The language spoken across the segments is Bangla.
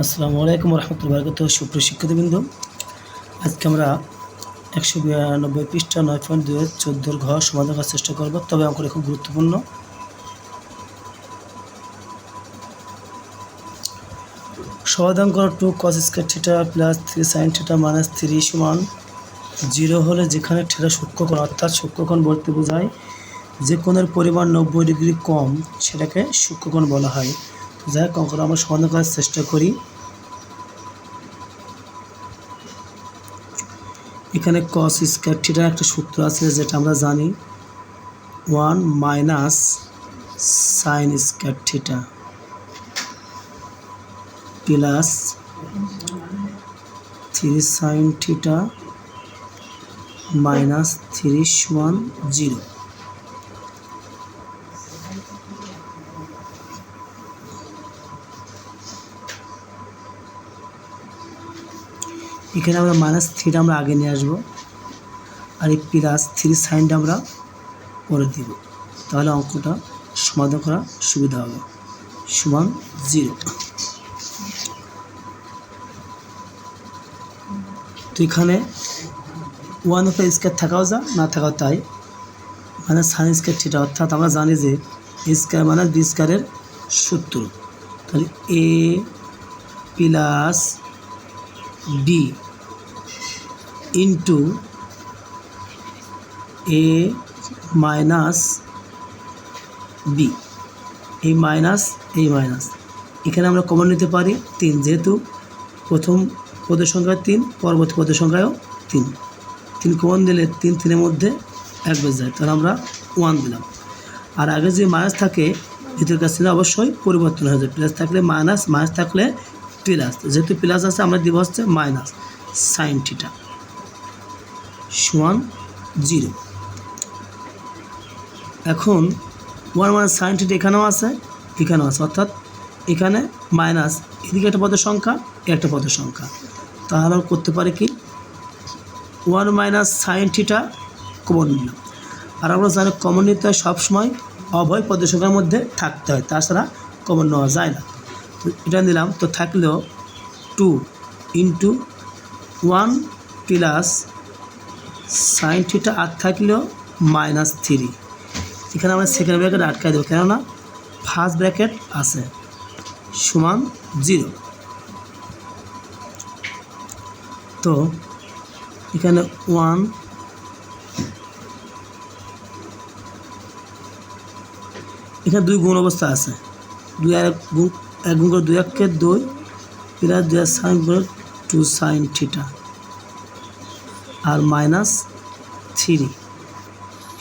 আসসালামু আলাইকুম রহমতুল্লাহ বরকত সুপ্রিয় শিক্ষার্থীবৃন্দ, আজকে আমরা একশো বিরানব্বই পৃষ্ঠা নয় পয়েন্ট দুই চোদ্দোর ঘর সমাধান করার চেষ্টা করব, তবে অঙ্কটা খুব গুরুত্বপূর্ণ। সমাধান করো two cos square theta plus three sine theta minus three সমান জিরো হলে যেখানে থিটা সূক্ষ্মকোণ, অর্থাৎ সূক্ষ্মকোণ বলতে বোঝায় যে কোণের পরিমাণ নব্বই ডিগ্রি কম, সেটাকে সূক্ষ্মকোণ বলা হয়। যাই হোক, অঙ্কটা আমরা সমাধান করার চেষ্টা করি। এখানে কস স্কোয়ার থিটার একটা সূত্র আছে যেটা আমরা জানি one minus sine square theta plus three sine theta minus three সমান জিরো এখানে আমরা মাইনাস থ্রিটা আমরা আগে নিয়ে আসব। আর এই প্লাস থ্রি সাইনটা আমরা পরে দিব। তাহলে অঙ্কটা সমাধান করা সুবিধা হবে। সমান জিরো তো এখানে ওয়ান অফ স্কোয়ার থাকাও যা, না থাকাও তাই। মানে সাইন স্কোয়ার থিটা অর্থাৎ আমরা জানি যে স্কোয়ার মানে বি স্কোয়ারের সূত্র। তাহলে A plus B into A minus B এই মাইনাস এই মাইনাস এখানে আমরা কমন নিতে পারি তিন, যেহেতু প্রথম পদের সংখ্যা তিন, পরবর্তী পদের সংখ্যাও তিন। তিন কমন দিলে তিন তিনের মধ্যে এক বেজ যায়, তাহলে আমরা ওয়ান দিলাম। আর আগে যে মাইনাস থাকে ভিতর কাছ অবশ্যই পরিবর্তন হয়ে যায়। প্লাস থাকলে মাইনাস মাইনাস থাকলে প্লাস, যেহেতু প্লাস আছে, আমরা দিব হচ্ছে মাইনাস সাইন থিটা সমান জিরো এখন ওয়ান মাইনাস সাইন থিটা এখানেও আছে এখানেও আছে, অর্থাৎ এখানে মাইনাস, এদিকে একটা পদের সংখ্যা, একটা পদের সংখ্যা। তাহলে করতে পারি কি? One minus sine theta common নিলাম। আর আমরা জানি কমন নিতে হয় সবসময় অভয় পদের সংখ্যার মধ্যে থাকতে হয়, তাছাড়া কমন নেওয়া যায় না। এটা নিলাম, তো থাকলেও two into one plus sine theta আর থাকলেও মাইনাস থ্রি এখানে আমরা সেকেন্ড ব্র্যাকেট আটকাই দেবো, কেননা ফার্স্ট ব্র্যাকেট আছে, সমান জিরো তো এখানে ওয়ান এখানে দুই গুণ অবস্থা আছে, দুই আর গুণ এক গুণ দুই এককে দুই প্লাস দুই সাইন করে টু সাইন থিটা। আর মাইনাস থ্রি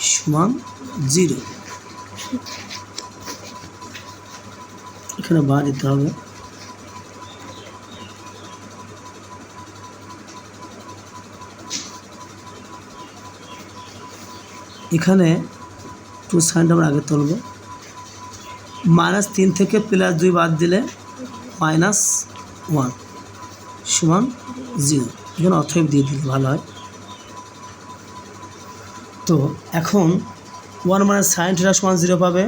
সমান জিরো। এখানে বা দিতে হবে। এখানে টু সাইনটা আমরা আগে তুলব। মাইনাস তিন থেকে প্লাস দুই বাদ দিলে মাইনাস ওয়ান, সমান জিরো। এখানে অথব দিয়ে দিলে ভালো হয়। তো এখন ওয়ান মাইনাস সাইন থিটা সমান জিরো পাবে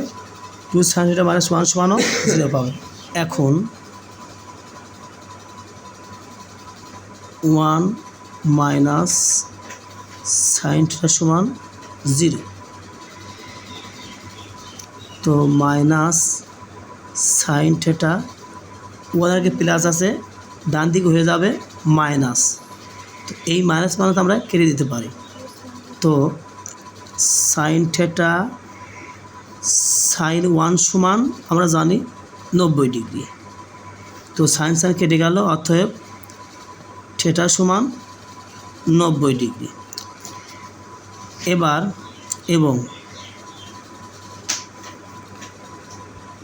two sine theta minus one সমানও zero পাবে। এখন ওয়ান মাইনাস সাইন থিটা সমান জিরো। তো মাইনাস সাইন থিটা ওয়ান আগে প্লাস আছে, ডান দিকে হয়ে যাবে মাইনাস। তো এই মাইনাস মাইনাস আমরা কেটে দিতে পারি। তো সাইন থিটা সাইন ওয়ান সমান আমরা জানি নব্বই ডিগ্রি। তো সাইন সাইন কেটে গেল, অতএব থিটা সমান নব্বই ডিগ্রি। এবার এবং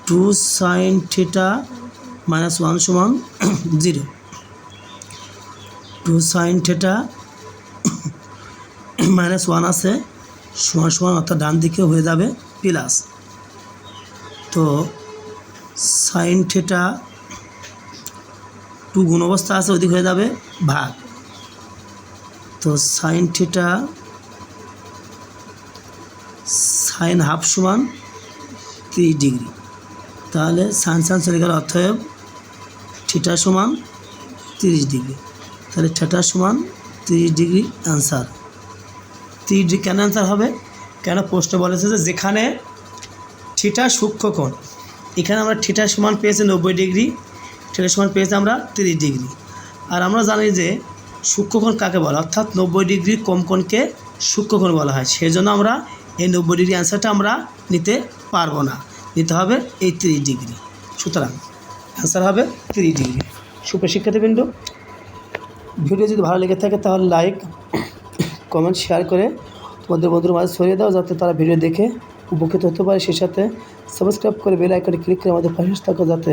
two sine theta minus one সমান zero. Two sine theta minus one আছে, সমান সমান অর্থাৎ ডান দিকে হয়ে যাবে প্লাস। তো সাইন থিটা টু গুণ অবস্থা আছে, ওদিকে হয়ে যাবে ভাগ। তো সাইন থিটা সাইন হাফ সমান ত্রিশ ডিগ্রি। তাহলে সাইন সাইন চলে গেল থিটা সমান তিরিশ ডিগ্রি। তাহলে থিটা সমান তিরিশ ডিগ্রি অ্যান্সার। তিরিশ ডিগ্রি কেন অ্যান্সার হবে? কেন প্রশ্ন বলেছে যে যেখানে থিটা সূক্ষ্মকোণ এখানে আমরা থিটা সমান পেয়েছি নব্বই ডিগ্রি, থিটা সমান পেয়েছি আমরা তিরিশ ডিগ্রি। আর আমরা জানি যে সূক্ষ্মকোণ কাকে বলে? অর্থাৎ নব্বই ডিগ্রি কম কোণকে সূক্ষ্মকোণ বলা হয়। সেই জন্য আমরা এই নব্বই ডিগ্রি অ্যান্সারটা আমরা নিতে পারব না। নিতে হবে এই তিরিশ ডিগ্রি। সুতরাং অ্যান্সার হবে তিরিশ ডিগ্রি। সুপ্রিয় শিক্ষার্থীবৃন্দ, ভিডিও যদি ভালো লেগে থাকে তাহলে লাইক কমেন্ট শেয়ার করে তোমাদের বন্ধুর মাঝে ছড়িয়ে দাও যাতে তারা ভিডিও দেখে উপকৃত হতে পারে। সেই সাথে সাবস্ক্রাইব করে বেল আইকনে ক্লিক করে আমাদের পাশে থাকো যাতে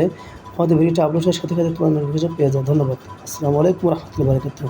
আমাদের ভিডিওটা আপলোড হওয়ার সাথে সাথে তোমার নোটিফিকেশন পেয়ে যাও। ধন্যবাদ। আসসালামু আলাইকুম রহমতুল্লাহ বারকাতুহ।